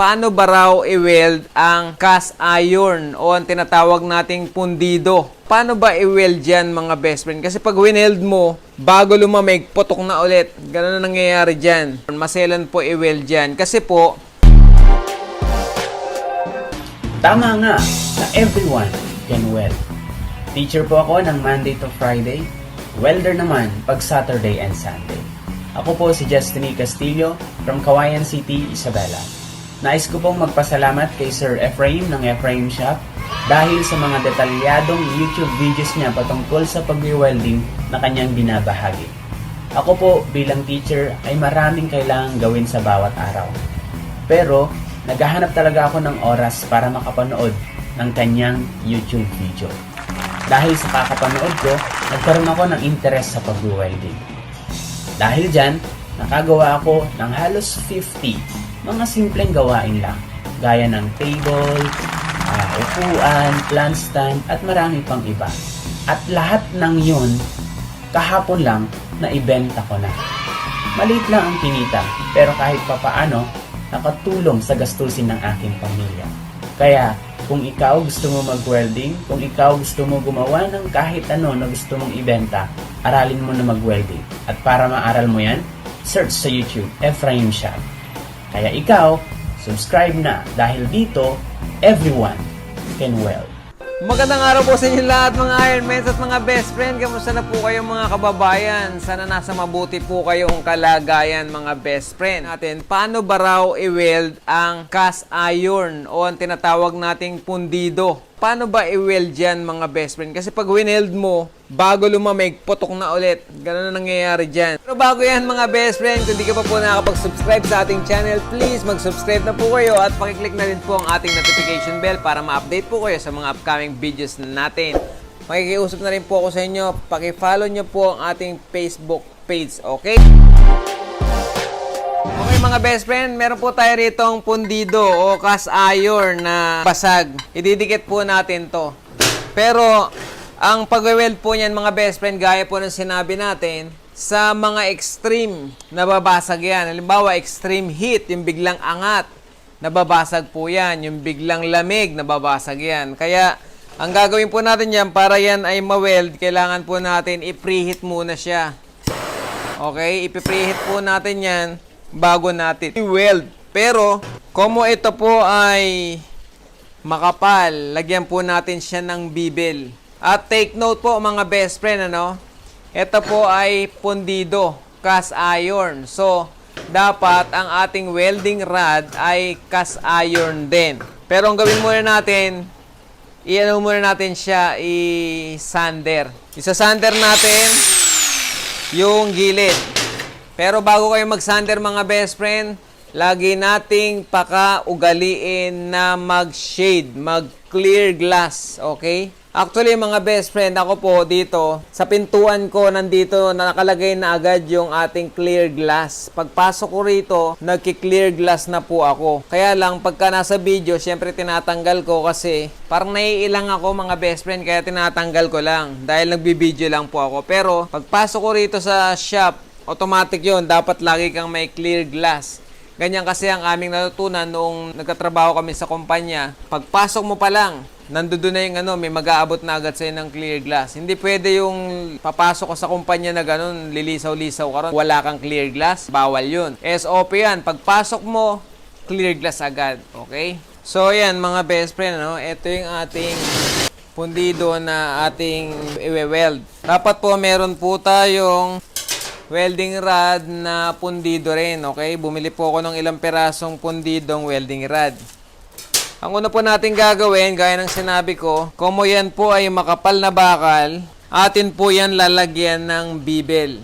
paano ba raw i-weld ang cast iron o ang tinatawag nating pundido? Paano ba i-weld yan mga best friend? Kasi pag wineld mo, bago lumamig, putok na ulit. Ganun na nangyayari dyan. Maselan po i-weld yan. Kasi po, Tama nga na everyone can weld. Teacher po ako ng Monday to Friday. Welder naman pag Saturday and Sunday. Ako po si Justiny Castillo from Kawayan City, Isabela. Nais ko pong magpasalamat kay Sir Ephraim ng Ephraim Shop dahil sa mga detalyadong YouTube videos niya patungkol sa pag-welding na kanyang binabahagi. Ako po bilang teacher ay maraming kailangang gawin sa bawat araw. Pero naghahanap talaga ako ng oras para makapanood ng kanyang YouTube video. Dahil sa kakapanood ko, nagkaroon ako ng interest sa pag-welding. Dahil dyan, nakagawa ako ng halos 50 mga simpleng gawain lang, gaya ng table, ah, upuan, plant stand, at marami pang iba. At lahat ng yun, kahapon lang, na ibenta ko na. Maliit lang ang kinita, pero kahit papaano, nakatulong sa gastusin ng aking pamilya. Kaya, kung ikaw gusto mo mag-welding, kung ikaw gusto mo gumawa ng kahit ano na gusto mong ibenta, aralin mo na mag-welding. At para maaral mo yan, search sa YouTube, Ephraim Shop. Kaya ikaw, subscribe na dahil dito, everyone can weld. Magandang araw po sa inyo lahat mga Ironmans at mga best friend. Kamusta na po kayo mga kababayan? Sana nasa mabuti po kayong kalagayan mga best friend. Natin, paano ba raw i-weld ang cast iron o ang tinatawag nating pundido? Paano ba i-weld yan mga best friend? Kasi pag wineld mo, bago lumamig, putok na ulit. Ganun na nangyayari dyan. Pero bago yan mga best friend, kung di ka pa po nakakapag-subscribe sa ating channel, please mag-subscribe na po kayo at pakiclick na rin po ang ating notification bell para ma-update po kayo sa mga upcoming videos na natin. Makikiusap na rin po ako sa inyo, pakifollow nyo po ang ating Facebook page, okay? Mga best friend, meron po tayo ritong pundido o cast iron na basag. Ididikit po natin to. Pero ang pag-weld po niyan mga best friend, gaya po ng sinabi natin, sa mga extreme, nababasag yan. Halimbawa, extreme heat, yung biglang angat, nababasag po yan. Yung biglang lamig, nababasag yan. Kaya, ang gagawin po natin yan, para yan ay ma-weld, kailangan po natin i-preheat muna siya. Okay, ipipreheat po natin yan bago natin i-weld. Pero, como ito po ay makapal, lagyan po natin siya ng bibel. At take note po mga best friend, ano? Ito po ay pundido, cast iron. So, dapat ang ating welding rod ay cast iron din. Pero ang gawin muna natin, i-ano muna natin siya, i-sander. Isa-sander natin yung gilid. Pero bago kayo mag-sander mga best friend, lagi nating paka-ugaliin na mag-shade, mag-clear glass, okay? Actually mga best friend, ako po dito, sa pintuan ko nandito na nakalagay na agad yung ating clear glass. Pagpasok ko rito, nagki-clear glass na po ako. Kaya lang, pagka nasa video, syempre tinatanggal ko kasi parang naiilang ako mga best friend, kaya tinatanggal ko lang. Dahil nagbibideo lang po ako. Pero, pagpasok ko rito sa shop, automatic yon dapat lagi kang may clear glass. Ganyan kasi ang aming natutunan noong nagtatrabaho kami sa kumpanya. Pagpasok mo pa lang, nandoon na yung ano, may mag-aabot na agad sa'yo ng clear glass. Hindi pwede yung papasok ka sa kumpanya na ganun, lilisaw-lisaw ka ron, wala kang clear glass, bawal yun. SOP yan, pagpasok mo, clear glass agad, okay? So yan mga best friend, ano, ito yung ating pundido na ating iwe-weld. Dapat po meron po tayong welding rod na pundido rin, okay? Bumili po ako ng ilang perasong pundidong welding rod. Ang una po natin gagawin, gaya ng sinabi ko, como yan po ay makapal na bakal, atin po yan lalagyan ng bibel.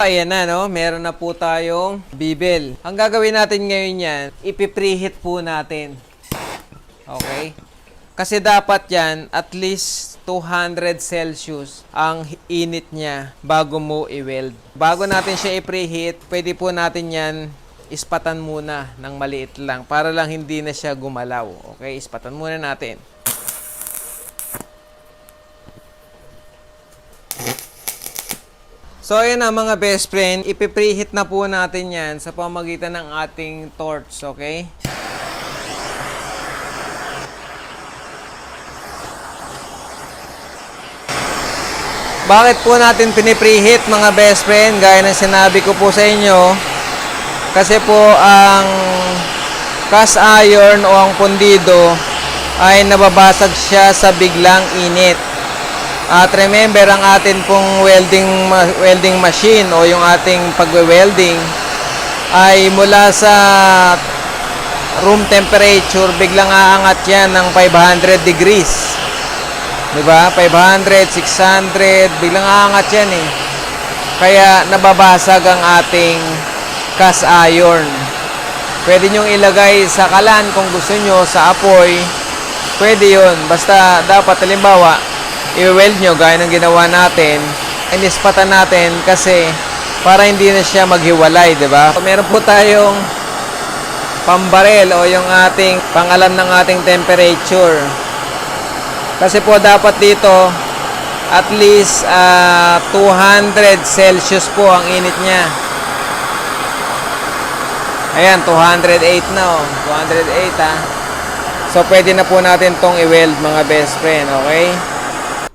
Ayan na, no? Meron na po tayong bibel. Ang gagawin natin ngayon yan, ipipreheat po natin. Okay? Kasi dapat yan, at least 200 Celsius ang init niya bago mo i-weld. Bago natin siya i-preheat, pwede po natin yan ispatan muna ng maliit lang para lang hindi na siya gumalaw. Okay? Ispatan muna natin. So, ayun na mga best friend. Ipipreheat na po natin yan sa pamagitan ng ating torch, okay? Bakit po natin pinipreheat mga best friend? Gaya ng sinabi ko po sa inyo. Kasi po ang cast iron o ang pundido ay nababasag siya sa biglang init. At remember ang atin pong welding welding machine o yung ating pagwe-welding ay mula sa room temperature biglang aangat yan ng 500 degrees. 'Di ba? 500, 600, biglang aangat yan eh. Kaya nababasag ang ating cast iron. Pwede nyong ilagay sa kalan kung gusto nyo sa apoy. Pwede yun. Basta dapat halimbawa, i-weld nyo gaya ng ginawa natin. Inispatan natin kasi para hindi na siya maghiwalay, di ba? Meron po tayong pambarel o yung ating pangalam ng ating temperature. Kasi po dapat dito at least ah, 200 Celsius po ang init niya. Ayan, 208 na oh. 208 ah. So, pwede na po natin tong i-weld mga best friend, okay?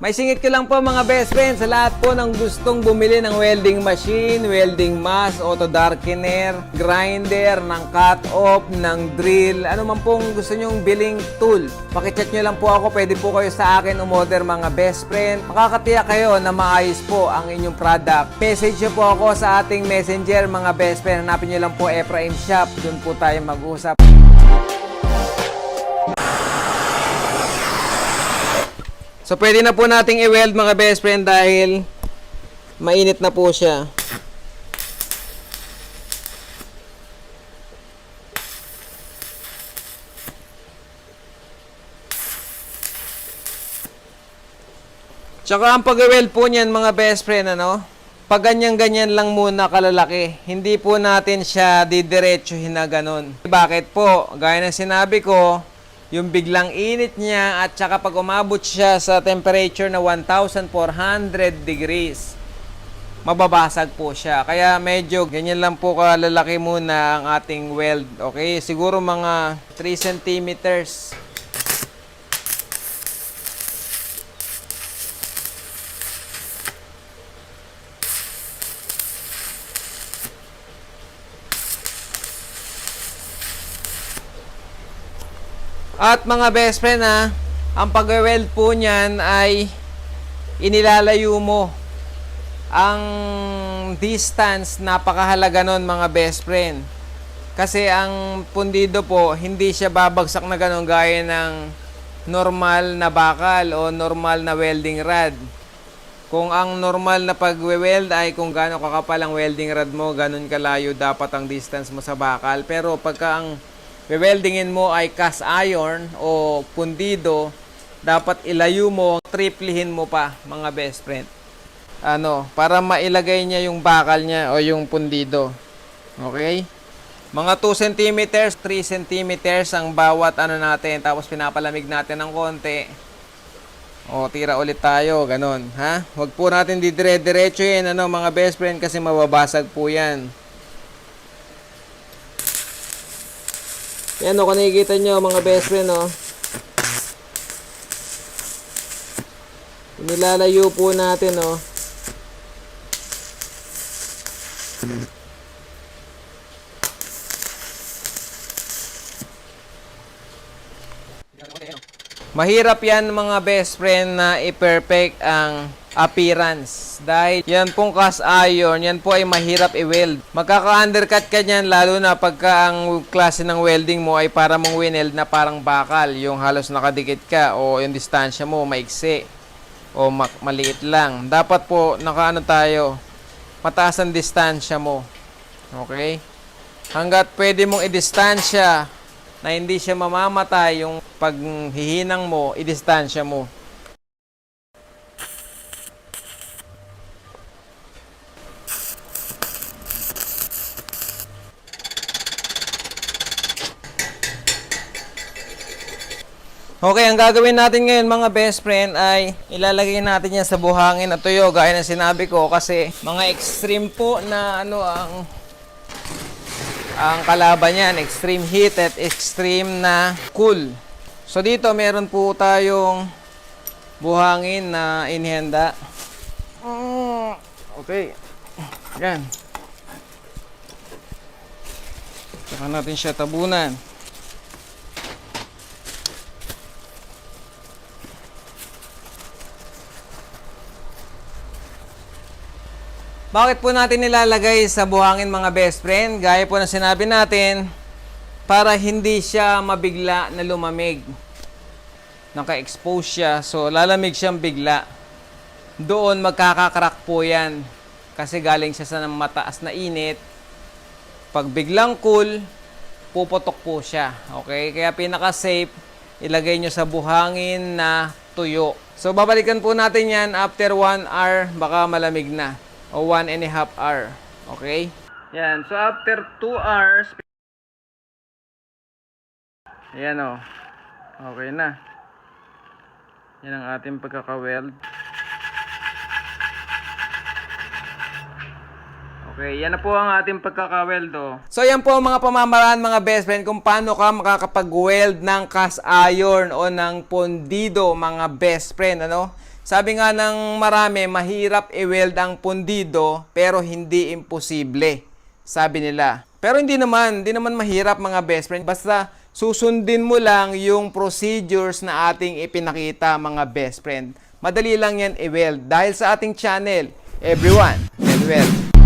May singit ko lang po mga best friend sa lahat po ng gustong bumili ng welding machine, welding mask, auto darkener, grinder, ng cut-off, ng drill, ano man pong gusto nyong billing tool. Pakichat nyo lang po ako, pwede po kayo sa akin umorder mga best friend. Makakatiyak kayo na maayos po ang inyong product. Message nyo po ako sa ating messenger mga best friend. Hanapin nyo lang po Ephraim Shop, doon po tayo mag-usap. So, pwede na po nating i-weld mga best friend dahil mainit na po siya. Tsaka ang pag-weld po niyan mga best friend, ano? Pag ganyan-ganyan lang muna kalalaki, hindi po natin siya didiretsuhin na ganun. Bakit po? Gaya ng sinabi ko, yung biglang init niya at saka pag umabot siya sa temperature na 1,400 degrees, mababasag po siya. Kaya medyo ganyan lang po kalalaki muna ang ating weld. Okay? Siguro mga 3 centimeters. At mga best friend ha, ang pag-weld po niyan ay inilalayo mo. Ang distance, napakahalaga nun mga best friend. Kasi ang pundido po, hindi siya babagsak na ganun gaya ng normal na bakal o normal na welding rod. Kung ang normal na pag-weld ay kung gaano kakapal ang welding rod mo, ganun kalayo dapat ang distance mo sa bakal. Pero pagka ang weldingin mo ay cast iron o pundido, dapat ilayo mo, triplihin mo pa mga best friend. Ano, para mailagay niya yung bakal niya o yung pundido. Okay? Mga 2 cm, 3 cm ang bawat ano natin. Tapos pinapalamig natin ng konti. O, tira ulit tayo. Ganon. Ha? Huwag po natin didire-diretso yun, ano, mga best friend, kasi mababasag po yan. Yan o, kung nakikita nyo mga best friend o. Nilalayo po natin o. Mahirap yan mga best friend na i-perfect ang appearance. Dahil yan pong cast iron, yan po ay mahirap i-weld. Magkaka-undercut ka niyan lalo na pagka ang klase ng welding mo ay para mong wineld na parang bakal. Yung halos nakadikit ka o yung distansya mo maiksi o ma- maliit lang. Dapat po nakaano tayo, mataas ang distansya mo. Okay? Hanggat pwede mong i-distansya na hindi siya mamamatay yung paghihinang mo, i-distansya mo. Okay, ang gagawin natin ngayon mga best friend ay ilalagay natin yan sa buhangin at tuyo gaya ng sinabi ko kasi mga extreme po na ano ang ang kalaban niyan, extreme heat at extreme na cool. So dito meron po tayong buhangin na inihanda. Mm, Okay. Yan. Saka natin siya tabunan. Bakit po natin nilalagay sa buhangin mga best friend? Gaya po na sinabi natin, para hindi siya mabigla na lumamig. Naka-expose siya, so lalamig siyang bigla. Doon magkakakrak po yan. Kasi galing siya sa mataas na init. Pag biglang cool, puputok po siya. Okay? Kaya pinaka-safe, ilagay nyo sa buhangin na tuyo. So, babalikan po natin yan after 1 hour, baka malamig na. O 1 and a half hour. Okay? Yan. So, after 2 hours, Ayan o. Okay na. Yan ang ating pagkaka-weld. Okay, yan na po ang ating pagkakaweldo. So yan po ang mga pamamaraan mga best friend kung paano ka makakapag-weld ng cast iron o ng pondido mga best friend. Ano? Sabi nga ng marami, mahirap i-weld ang pondido pero hindi imposible. Sabi nila. Pero hindi naman, hindi naman mahirap mga best friend. Basta susundin mo lang yung procedures na ating ipinakita mga best friend. Madali lang yan i-weld dahil sa ating channel, everyone can weld.